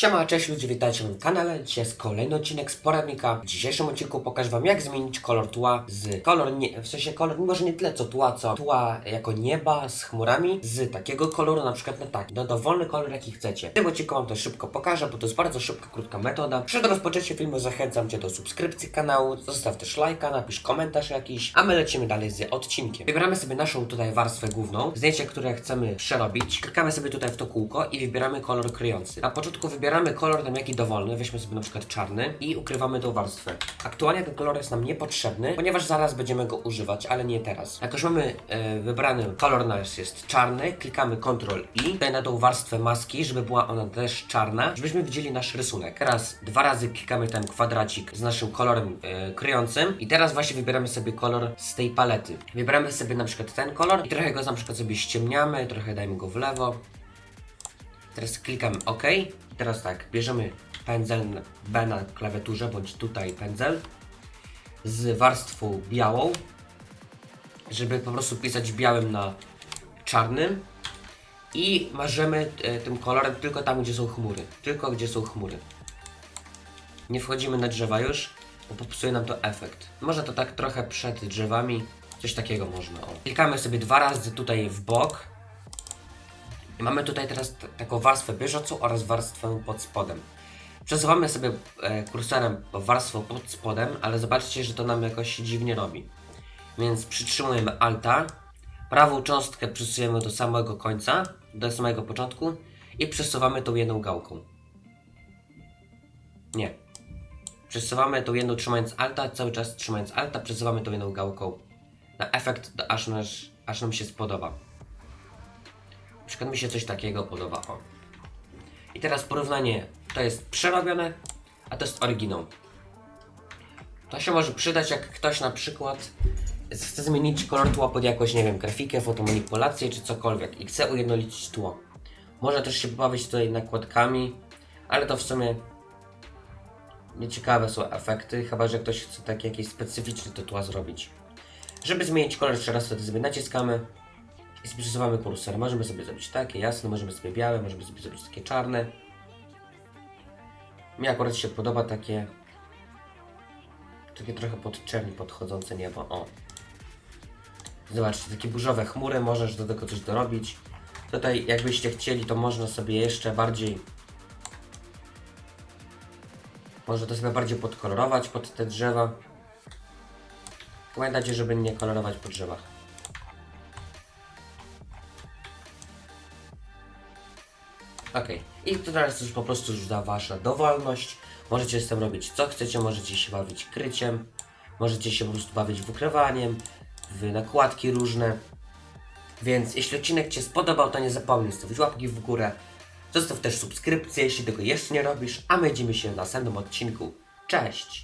Siema, cześć ludzie, witajcie na kanale. Dzisiaj jest kolejny odcinek z poradnika. W dzisiejszym odcinku pokażę wam jak zmienić kolor tła z kolor, nie, w sensie kolor, może nie tyle co tła, co tła jako nieba z chmurami, z takiego koloru na przykład na taki, no dowolny kolor jaki chcecie. W tym odcinku wam to szybko pokażę, bo to jest bardzo szybka, krótka metoda. Przed rozpoczęciem filmu zachęcam cię do subskrypcji kanału, zostaw też lajka, napisz komentarz jakiś, a my lecimy dalej z odcinkiem. Wybieramy sobie naszą tutaj warstwę główną, zdjęcie, które chcemy przerobić, klikamy sobie tutaj w to kółko i wybieramy kolor kryjący. Na początku wybieramy kolor tam jaki dowolny, weźmy sobie na przykład czarny i ukrywamy tą warstwę. Aktualnie ten kolor jest nam niepotrzebny, ponieważ zaraz będziemy go używać, ale nie teraz. Jak już mamy e, wybrany kolor nasz jest czarny, klikamy Ctrl I, tutaj na tą warstwę maski, żeby była ona też czarna, żebyśmy widzieli nasz rysunek. Teraz dwa razy klikamy ten kwadracik z naszym kolorem e, kryjącym i teraz właśnie wybieramy sobie kolor z tej palety. Wybieramy sobie na przykład ten kolor i trochę go na przykład sobie ściemniamy, trochę dajmy go w lewo. Teraz klikam OK. Teraz tak, bierzemy pędzel B na klawiaturze, bądź tutaj pędzel z warstwą białą, żeby po prostu pisać białym na czarnym i marzymy e, tym kolorem tylko tam, gdzie są chmury. Tylko gdzie są chmury. Nie wchodzimy na drzewa już, bo popsuje nam to efekt. Może to tak trochę przed drzewami, coś takiego można. O. Klikamy sobie dwa razy tutaj w bok, i mamy tutaj teraz taką warstwę bieżącą oraz warstwę pod spodem. Przesuwamy sobie e, kursorem warstwę pod spodem, ale zobaczcie, że to nam jakoś dziwnie robi. Więc przytrzymujemy Alta, prawą cząstkę przesuwamy do samego końca, do samego początku i przesuwamy tą jedną gałką. Nie. Przesuwamy tą jedną trzymając Alta, cały czas trzymając Alta, przesuwamy tą jedną gałką na efekt, aż, nasz, aż nam się spodoba. Przykład mi się coś takiego podoba. O. I teraz porównanie. To jest przerobione, a to jest oryginał. To się może przydać, jak ktoś na przykład chce zmienić kolor tła pod jakąś, nie wiem, grafikę, fotomanipulację czy cokolwiek i chce ujednolicić tło. Może też się pobawić tutaj nakładkami, ale to w sumie nieciekawe są efekty, chyba że ktoś chce takie jakieś specyficzne te tła zrobić. Żeby zmienić kolor, jeszcze raz wtedy sobie naciskamy i przesuwamy kursor. Możemy sobie zrobić takie jasne, możemy sobie białe, możemy sobie zrobić takie czarne. Mi akurat się podoba takie takie trochę pod czerni podchodzące niebo. O. Zobaczcie, takie burzowe chmury, możesz do tego coś dorobić. Tutaj jakbyście chcieli, to można sobie jeszcze bardziej można to sobie bardziej podkolorować pod te drzewa. Pamiętajcie, żeby nie kolorować po drzewach. Okej. I to teraz już po prostu da wasza dowolność. Możecie z tym robić co chcecie, możecie się bawić kryciem, możecie się po prostu bawić w ukrywaniem, w nakładki różne. Więc jeśli odcinek Cię spodobał, to nie zapomnij zostawić łapki w górę. Zostaw też subskrypcję, jeśli tego jeszcze nie robisz, a my widzimy się w następnym odcinku. Cześć!